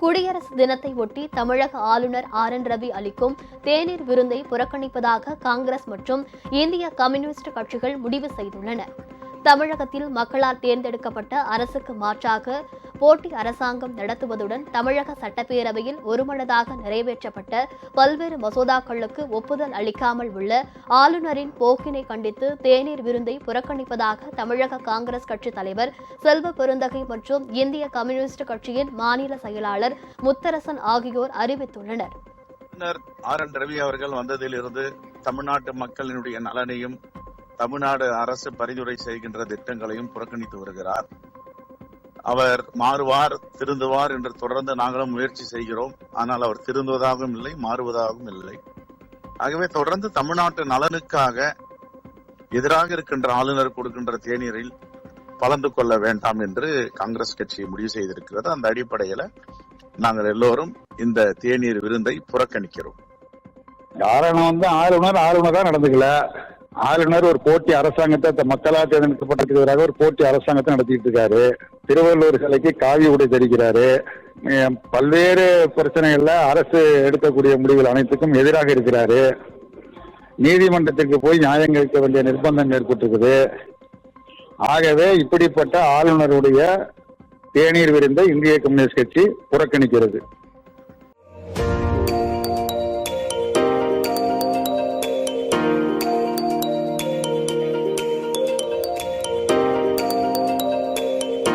குடியரசு தினத்தை ஒட்டி தமிழக ஆளுநர் ஆர் என் ரவி அளிக்கும் தேநீர் விருந்தை புறக்கணிப்பதாக காங்கிரஸ் மற்றும் இந்திய கம்யூனிஸ்ட் கட்சிகள் முடிவு செய்துள்ளன. தமிழகத்தில் மக்களால் தேர்ந்தெடுக்கப்பட்ட அரசுக்கு மாற்றாக போட்டி அரசாங்கம் நடத்துவதுடன் தமிழக சட்டப்பேரவையில் ஒருமனதாக நிறைவேற்றப்பட்ட பல்வேறு மசோதாக்களுக்கு ஒப்புதல் அளிக்காமல் உள்ள ஆளுநரின் போக்கினை கண்டித்து தேநீர் விருந்தை புறக்கணிப்பதாக தமிழக காங்கிரஸ் கட்சி தலைவர் செல்வ பெருந்தகை மற்றும் இந்திய கம்யூனிஸ்ட் கட்சியின் மாநில செயலாளர் முத்தரசன் ஆகியோர் அறிவித்துள்ளனர். ஆர் என் ரவி அவர்கள் வந்ததிலிருந்து தமிழ்நாட்டு மக்களினுடைய நலனையும் தமிழ்நாடு அரசு பரிந்துரை செய்கின்ற திட்டங்களையும் புறக்கணித்து வருகிறார். அவர் மாறுவார் திருந்துவார் என்று தொடர்ந்து நாங்களும் முயற்சி செய்கிறோம். ஆனால் அவர் திருந்துவதாகவும் இல்லை மாறுவதாகவும் இல்லை. ஆகவே தொடர்ந்து தமிழ்நாட்டு நலனுக்காக எதிராக இருக்கின்ற ஆளுநர் கொடுக்கின்ற தேநீரில் கலந்து கொள்ள வேண்டாம் என்று காங்கிரஸ் கட்சி முடிவு செய்திருக்கிறது. அந்த அடிப்படையில நாங்கள் எல்லோரும் இந்த தேநீர் விருந்தை புறக்கணிக்கிறோம். காரணம் வந்து ஆளுநர் ஆளுநரா நடந்துக்கல. ஆளுநர் ஒரு போட்டி அரசாங்கத்தை த- மக்களால் தேர்ந்தெடுக்கப்பட்டதுக்கு எதிராக ஒரு போட்டி அரசாங்கத்தை நடத்திட்டு இருக்காரு. திருவள்ளுவர் சிலைக்கு காவி உடை தெரிகிறாரு பல்வேறு பிரச்சனைகள்ல அரசு எடுக்கக்கூடிய முடிவுகள் அனைத்துக்கும் எதிராக இருக்கிறாரு. நீதிமன்றத்திற்கு போய் நியாயம் கேட்க வேண்டிய நிர்பந்தம் ஏற்பட்டிருக்குது. ஆகவே இப்படிப்பட்ட ஆளுநருடைய தேநீர் விருந்தை இந்திய கம்யூனிஸ்ட் கட்சி புறக்கணிக்கிறது.